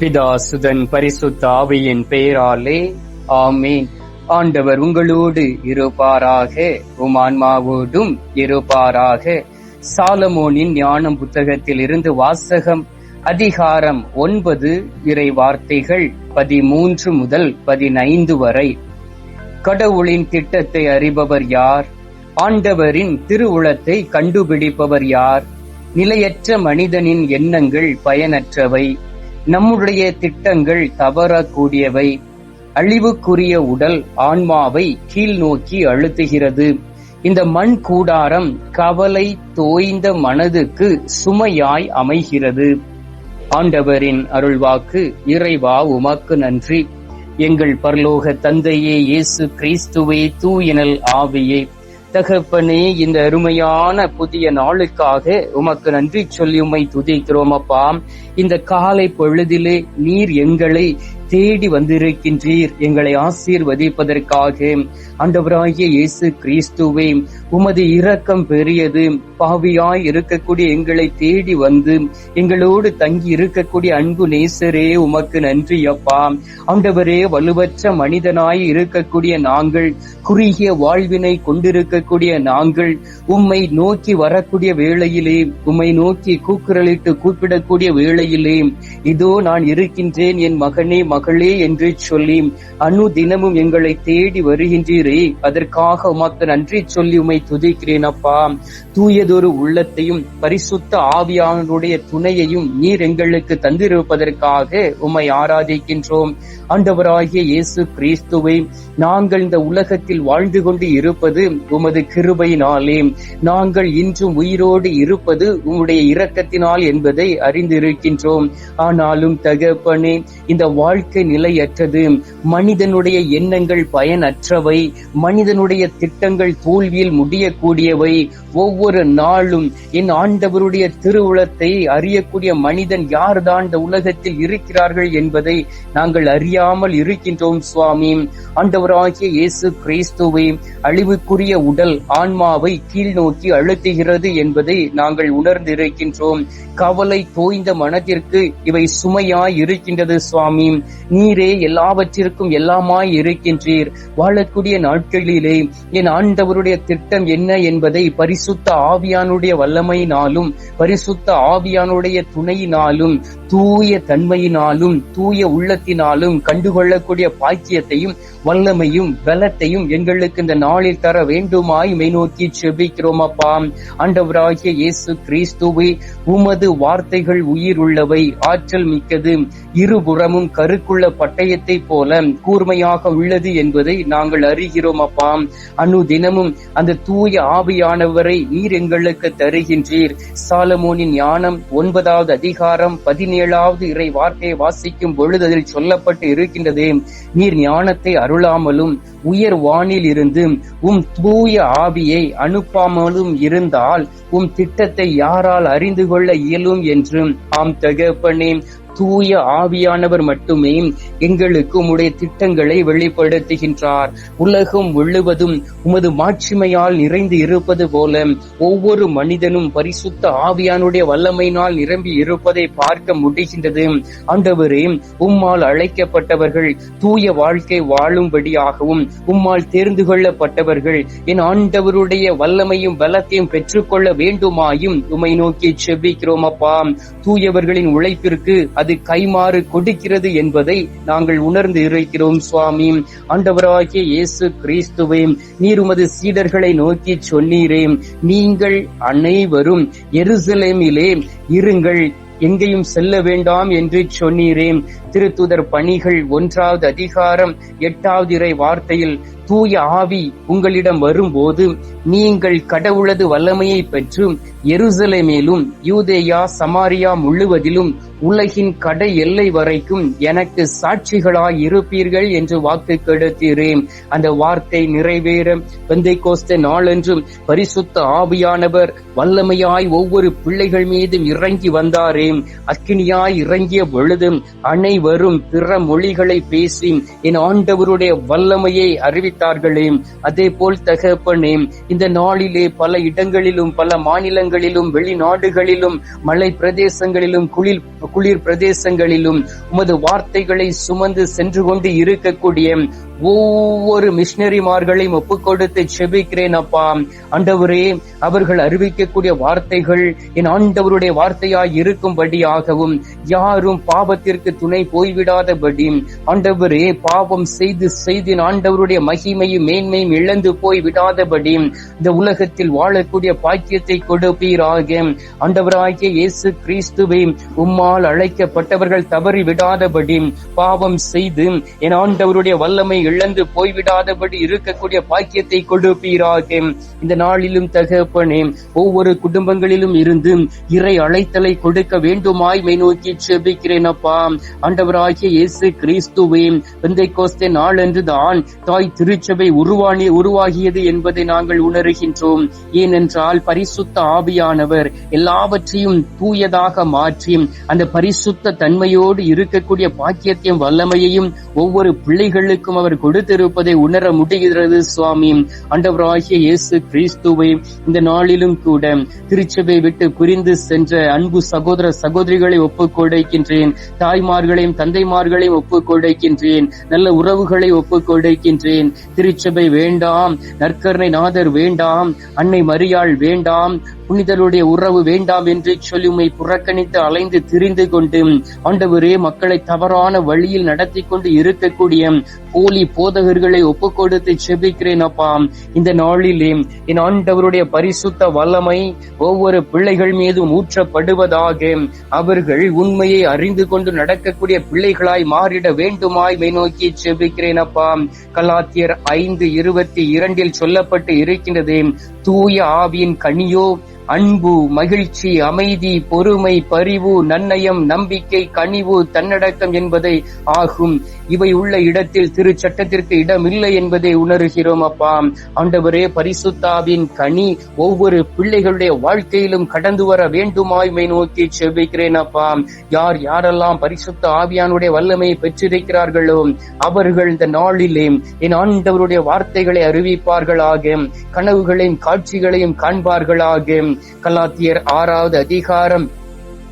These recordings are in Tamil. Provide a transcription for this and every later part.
பிதா சுதன் பரிசுத்த ஆவியின் பெயராலே ஆமேன். ஆண்டவர் உங்களோடு இருப்பாராக உமான்மாவோடும் இருப்பாராக. சாலமோனின் ஞானம் புத்தகத்தில் இருந்து வாசகம் அதிகாரம் ஒன்பது இறை வார்த்தைகள் பதிமூன்று முதல் பதினைந்து வரை. கடவுளின் திட்டத்தை அறிபவர் யார்? ஆண்டவரின் திருவுளத்தை கண்டுபிடிப்பவர் யார்? நிலையற்ற மனிதனின் எண்ணங்கள் பயனற்றவை. நம்முடைய திட்டங்கள் தவறக்கூடியவை. அழிவுக்குரிய உடல் ஆன்மாவை கீழ் நோக்கி அழுத்துகிறது. இந்த மண் கூடாரம் கவலை தோய்ந்த மனதுக்கு சுமையாய் அமைகிறது. ஆண்டவரின் அருள்வாக்கு இறைவா உமக்கு நன்றி. எங்கள் பரலோக தந்தையே இயேசு கிறிஸ்துவே தூயனல் ஆவியே. தகப்பனே இந்த அருமையான புதிய நாளுக்காக உமக்கு நன்றி சொல்லி உமை துதிக்கிறோம் அப்பா. இந்த காலை பொழுதிலே நீர் எங்களை தேடி வந்திருக்கின்றீர். எங்களை ஆசீர்வதிப்பதற்காக. ஆண்டவராகிய இயேசு கிறிஸ்துவை உமது இரக்கம் பெரியது. பாவியாய் இருக்கக்கூடிய எங்களை தேடி வந்து எங்களோடு தங்கி இருக்கக்கூடிய அன்பு நேசரே உமக்கு நன்றி அப்பா. ஆண்டவரே வலுவற்ற மனிதனாய் இருக்கக்கூடிய நாங்கள் குறுகிய வாழ்வினை கொண்டிருக்கக்கூடிய நாங்கள் உம்மை நோக்கி வரக்கூடிய வேளையிலே உம்மை நோக்கி கூக்குரலிட்டு கூப்பிடக்கூடிய வேளையிலே இதோ நான் இருக்கின்றேன் என் மகனே மகளே என்று சொல்லி அணு தினமும் எங்களை தேடி வருகின்றீரே. அதற்காக உமக்கு நன்றி சொல்லி உமை துதிக்கிறேன் அப்பா தூயதொரு உள்ளத்தையும் பரிசுத்த ஆவியானுடைய துணையையும் நீர் எங்களுக்கு தந்திருப்பதற்காக உம்மை ஆராதிக்கின்றோம். ஆண்டவராகிய இயேசு கிறிஸ்துவை நாங்கள் இந்த உலகத்தில் வாழ்ந்து கொண்டு இருப்பது உமது கிருபையினாலே. நாங்கள் இன்றும் உயிரோடு இருப்பது உம்முடைய இரக்கத்தினால் என்பதை அறிந்திருக்கின்றோம். ஆனாலும் தகப்பனே இந்த வாழ்க்கை நிலையற்றது. மனிதனுடைய எண்ணங்கள் பயனற்றவை. மனிதனுடைய திட்டங்கள் தோல்வியில் முடியக்கூடியவை. ஒவ்வொரு நாளும் என் ஆண்டவருடைய திருவுளத்தை அறியக்கூடிய மனிதன் யார்தான் இந்த உலகத்தில் இருக்கிறார்கள் என்பதை நாங்கள் அறியாமல் இருக்கின்றோம் சுவாமி. ஆண்டவராகிய இயேசு கிறிஸ்துவை அழிவுக்குரிய உடல் ஆன்மாவை கீழ் நோக்கி அழுத்துகிறது என்பதை நாங்கள் உணர்ந்திருக்கின்றோம். கவலை தோய்ந்த மனதிற்கு இவை சுமையாய் இருக்கின்றது சுவாமி. நீரே எல்லாவற்றிற்கும் எல்லாமாய் இருக்கின்றீர். வாழக்கூடிய நாட்களிலே என் ஆண்டவருடைய திட்டம் என்ன என்பதை பரிசு பரிசுத்த ஆவியானுடைய வல்லமையினாலும் பரிசுத்த ஆவியானுடைய துணையினாலும் தூய தன்மையினாலும் தூய உள்ளத்தினாலும் கண்டுகொள்ளக்கூடிய பாக்கியத்தையும் வல்லமையும் பலத்தையும் எங்களுக்கு இந்த நாளில் தர வேண்டுமாய் மை நோக்கி செபிக்கிறோம் அப்பா ஆண்டவராகிய இயேசு கிறிஸ்துவை உமது வார்த்தைகள் உயிர் உள்ளவை ஆற்றல் மிக்கது. இருபுறமும் கருக்குள்ள பட்டயத்தை போல கூர்மையாக உள்ளது என்பதை நாங்கள் அறிகிறோம் அப்பா அனு தினமும் அந்த தூய ஆவியானவரை நீர் எங்களுக்கு தருகின்றீர். சாலமோனின் ஞானம் ஒன்பதாவது அதிகாரம் பதினேழாவது இறை வார்த்தையை வாசிக்கும் பொழுது அதில் சொல்லப்பட்டு இருக்கின்றது நீர் ஞானத்தை அருளாமலும் உயர் வானில் இருந்து உம் தூய ஆவியை அனுப்பாமலும் இருந்தால் உம் திட்டத்தை யாரால் அறிந்து கொள்ள இயலும் என்றும் ஆம் தகப்பனே தூய ஆவியானவர் மட்டுமே எங்களுக்கு உம்முடைய திட்டங்களை வெளிப்படுத்துகின்றார். உலகம் முழுவதும் உமது மாட்சிமையால் நிறைந்து இருப்பது போல ஒவ்வொரு மனிதனும் பரிசுத்த ஆவியானுடைய வல்லமையினால் நிரம்பி இருப்பதை பார்க்க முடிகின்றது. ஆண்டவரே உம்மால் அழைக்கப்பட்டவர்கள் தூய வாழ்க்கை வாழும்படியாகவும் உம்மால் தேர்ந்து கொள்ளப்பட்டவர்கள் என் ஆண்டவருடைய வல்லமையும் பலத்தையும் பெற்றுக்கொள்ள வேண்டுமாயும் உம்மை நோக்கி செவ்விக்கிறோம் அப்பா. தூயவர்களின் உழைப்பிற்கு அது கைமாறு கொடுக்கிறது என்பதை நாங்கள் உணர்ந்து இருக்கிறோம் சுவாமி. ஆண்டவராகிய இயேசு கிறிஸ்துவே நீர் உமது சீடர்களை நோக்கி சொன்னீரே. நீங்கள் அனைவரும் எருசலேமிலே இருங்கள். எங்கேயும் செல்ல வேண்டாம் என்று சொன்னீரே. திருத்துதர் பணிகள் ஒன்றாவது அதிகாரம் எட்டாவது இறை வார்த்தையில் தூய ஆவி உங்களிடம் வரும்போது நீங்கள் கடவுளது வல்லமையை பெற்று எருசலேமேலும் யூதேயா சமாரியா முழுவதிலும் உலகின் கடை எல்லை வரைக்கும் எனக்கு சாட்சிகளாய் இருப்பீர்கள் என்று வாக்கு கெடுத்தீரேன் அந்த வார்த்தை நிறைவேற வெந்தை கோஸ்த நாளென்றும் பரிசுத்த ஆவியானவர் வல்லமையாய் ஒவ்வொரு பிள்ளைகள் மீதும் இறங்கி வந்தாரே அக்கினியாய் இறங்கிய பொழுதும் அனைவரும் பிற மொழிகளை பேசி என் ஆண்டவருடைய வல்லமையை அறிவிக்க ஜெபித்தார்களே அதே போல் தகப்பனே இந்த நாளிலே பல இடங்களிலும் பல மாநிலங்களிலும் வெளிநாடுகளிலும் மலை பிரதேசங்களிலும் குளிர் குளிர் பிரதேசங்களிலும் உமது வார்த்தைகளை சுமந்து சென்று கொண்டு இருக்கக்கூடிய ஒவ்வொரு மிஷினரிமார்களையும் ஒப்புக் கொடுத்து செபிக்கிறேன் அப்பா. ஆண்டவரே அவர்கள் அறிவிக்கக்கூடிய வார்த்தைகள் என் ஆண்டவருடைய வார்த்தையாய் இருக்கும்படியாகவும் யாரும் பாவத்திற்கு துணை போய்விடாதபடி. ஆண்டவரே பாவம் செய்து செய்து ஆண்டவருடைய மகிமையும் மேன்மையும் இழந்து போய் விடாதபடி இந்த உலகத்தில் வாழக்கூடிய பாக்கியத்தை கொடுப்பீராக. ஆண்டவராகிய இயேசு கிறிஸ்துவை உம்மால் அழைக்கப்பட்டவர்கள் தவறி விடாதபடி பாவம் செய்து என் ஆண்டவருடைய வல்லமை இழந்து போய்விடாதபடி இருக்கக்கூடிய பாக்கியத்தை கொடுப்பீராக. இந்த நாளிலும் தகப்பனே ஒவ்வொரு குடும்பங்களிலும் இருந்து இறை அழைத்தலை கொடுக்க வேண்டுமாய் மை நோக்கி செபிக்கிறேன் அப்பா. ஆண்டவராகிய இயேசு கிறிஸ்துவே வெந்தை கோஸ்தே நாளன்று தான் தாய் திருச்சபை உருவானி உருவாகியது என்பதை நாங்கள் உணர்கின்றோம். ஏனென்றால் பரிசுத்த ஆவியானவர் எல்லாவற்றையும் தூயதாக மாற்றி அந்த பரிசுத்த தன்மையோடு இருக்கக்கூடிய பாக்கியத்தையும் வல்லமையையும் ஒவ்வொரு பிள்ளைகளுக்கும் அவர் கொடுத்திருப்பதை உணர முடிகிறது சுவாமி. ஆண்டவராகிய இயேசு கிறிஸ்துவை இந்த நாளிலும் கூட திருச்சபை விட்டு புரிந்து சென்ற அன்பு சகோதர சகோதரிகளை ஒப்புக் கொடுக்கின்றேன். தாய்மார்களையும் தந்தைமார்களையும் ஒப்புக் கொடுக்கின்றேன். நல்ல உறவுகளை ஒப்புக் கொடுக்கின்றேன். திருச்சபை வேண்டாம் நற்கருணை நாதர் வேண்டாம் அன்னை மரியாள் வேண்டாம் புனிதருடைய உறவு வேண்டாம் என்று சொல்லி உண்மை புறக்கணித்து அலைந்து திரிந்து கொண்டு ஆண்டவரே மக்களை தவறான வழியில் நடத்தி கொண்டு இருக்கக்கூடிய போலி போதகர்களை ஒப்பு கொடுத்து செபிக்கிறேன் அப்பா. இந்த நாளிலே என் ஆண்டவருடைய பரிசுத்த வல்லமை ஒவ்வொரு பிள்ளைகள் மீதும் ஊற்றப்படுவதாக அவர்கள் உண்மையை அறிந்து கொண்டு நடக்கக்கூடிய பிள்ளைகளாய் மாறிட வேண்டுமாய் மை நோக்கி செபிக்கிறேன் அப்பா. கலாத்தியர் ஐந்து இருபத்தி இரண்டில் சொல்லப்பட்டு இருக்கின்றது தூய ஆவியின் கனியோ அன்பு மகிழ்ச்சி அமைதி பொறுமை பரிவு நன்னயம் நம்பிக்கை கனிவு தன்னடக்கம் என்பதை ஆகும். இவை உள்ள இடத்தில் திருச்சட்டத்திற்கு இடமில்லை என்பதை உணர்கிறோம் அப்பா. ஆண்டவரே பரிசுத்தாவின் கனி ஒவ்வொரு பிள்ளைகளுடைய வாழ்க்கையிலும் கடந்து வர வேண்டுமாய்மை நோக்கி செபிக்கிறேன் அப்பா. யார் யாரெல்லாம் பரிசுத்த ஆவியானுடைய வல்லமையை பெற்றிருக்கிறார்களோ அவர்கள் இந்த நாளிலே என் ஆண்டவருடைய வார்த்தைகளை அறிவிப்பார்களாக கனவுகளையும் காட்சிகளையும் காண்பார்களாக. கலாத்தியர் ஆறாவது அதிகாரம்.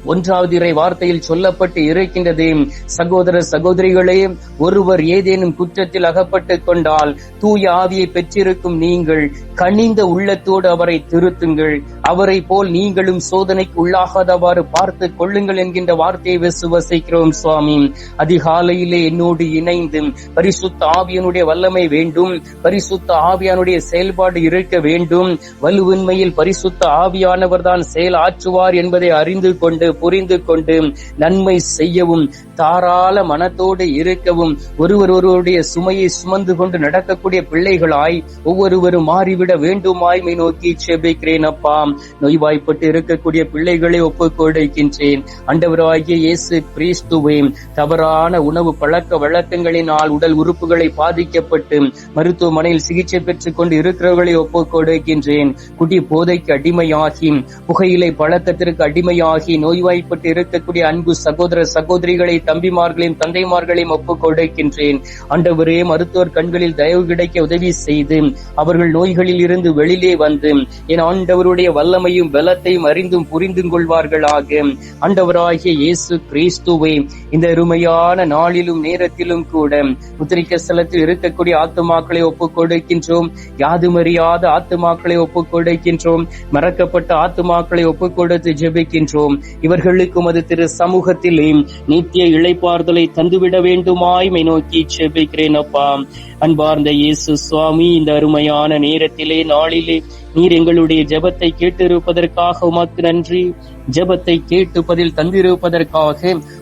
ஒன்றாவது இறை வார்த்தையில் சொல்லப்பட்டு இருக்கின்றது சகோதர சகோதரிகளே ஒருவர் ஏதேனும் குற்றத்தில் அகப்பட்டுக் கொண்டால் தூய ஆவியை பெற்றிருக்கும் நீங்கள் கனிந்த உள்ளத்தோடு அவரை திருத்துங்கள். அவரை போல் நீங்களும் சோதனைக்கு உள்ளாகாதவாறு பார்த்து கொள்ளுங்கள் என்கின்ற வார்த்தையை விசுவசிக்கிறோம் சுவாமி. அதிகாலையிலே என்னோடு இணைந்து பரிசுத்த ஆவியனுடைய வல்லமை வேண்டும். பரிசுத்த ஆவியானுடைய செயல்பாடு இருக்க வேண்டும். வலுவின்மையில் பரிசுத்த ஆவியானவர் தான் செயல் ஆற்றுவார் என்பதை அறிந்து கொண்டு புரிந்து கொண்டு நன்மை செய்யவும் தாராள மனத்தோடு இருக்கவும் ஒருவர் ஒருவருடைய சுமையை சுமந்து கொண்டு நடக்கக்கூடிய பிள்ளைகளாய் ஒவ்வொருவரும் மாறிவிட வேண்டுமாய்மை நோக்கி செபிக்கிறேன் அப்பா. நோய்வாய்ப்பட்டு இருக்கக்கூடிய பிள்ளைகளை ஒப்புக்கொடுக்கின்றேன். அண்டவராகிய இயேசு கிறிஸ்துவே தவறான உணவு பழக்க வழக்கங்களினால் உடல் உறுப்புகளை பாதிக்கப்பட்டு மருத்துவமனையில் சிகிச்சை பெற்றுக் கொண்டு இருக்கிறவர்களை ஒப்புக்கொடுக்கின்றேன். குடி போதைக்கு அடிமையாகி புகையிலை பழக்கத்திற்கு அடிமையாகி நோய் நோய்வாய்ப்பட்டு இருக்கக்கூடிய அன்பு சகோதர சகோதரிகளை தம்பிமார்களையும் தந்தைமார்களையும் ஒப்புக் கொடுக்கின்றேன். ஆண்டவரே மருத்துவர் கண்களில் தயவு கிடைக்க உதவி செய்து அவர்கள் நோய்களில் இருந்து வெளியிலே வந்து என் ஆண்டவருடைய வல்லமையும் பலத்தையும் அறிந்தும் புரிந்து கொள்வார்களாக. ஆண்டவராகிய இயேசு கிறிஸ்துவை இந்த அருமையான நாளிலும் நேரத்திலும் கூட உத்திரிக்க ஸ்தலத்தில் இருக்கக்கூடிய ஆத்துமாக்களை ஒப்புக் கொடுக்கின்றோம். யாதுமறியாத ஆத்துமாக்களை ஒப்புக் கொடுக்கின்றோம். மறக்கப்பட்ட ஆத்துமாக்களை ஒப்புக் கொடுத்து ஜெபிக்கின்றோம். இவர்களுக்கு அது திரு சமூகத்திலே நித்திய இழைப்பார்தலை தந்துவிட வேண்டுமாய்மை நோக்கி செபிக்கிறேன் அப்பா. அன்பார்ந்த இயேசு சுவாமி இந்த அருமையான நேரத்திலே நாளிலே நீர் எங்களுடைய ஜெபத்தை கேட்டிருப்பதற்காக உமக்கு நன்றி. ஜெபத்தை கேட்டு பதில் தந்திருப்பதற்காக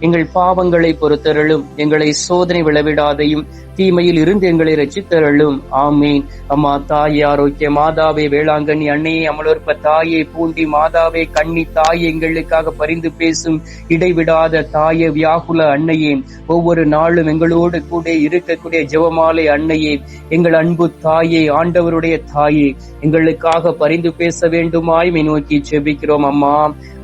எங்கள் பாவங்களை பொறுத்தருளும். எங்களை சோதனை விளவிடாதையும் தீமையில் இருந்து எங்களை ரட்சித்தருளும். ஆமீன். அம்மா தாயே ஆரோக்கிய மாதாவே வேளாங்கண்ணி அன்னையே அமலோற்ப தாயே பூண்டி மாதாவே கண்ணி தாய் எங்களுக்காக பரிந்து பேசும் இடைவிடாத தாயே வியாகுல அன்னையே. ஒவ்வொரு நாளும் எங்களோடு கூட இருக்கக்கூடிய ஜெபமாலை அன்னையே. எங்கள் அன்பு தாயே ஆண்டவருடைய தாயே எங்களுக்காக பரிந்து பேச வேண்டுமாய் நோக்கி செபிக்கிறோம் அம்மா.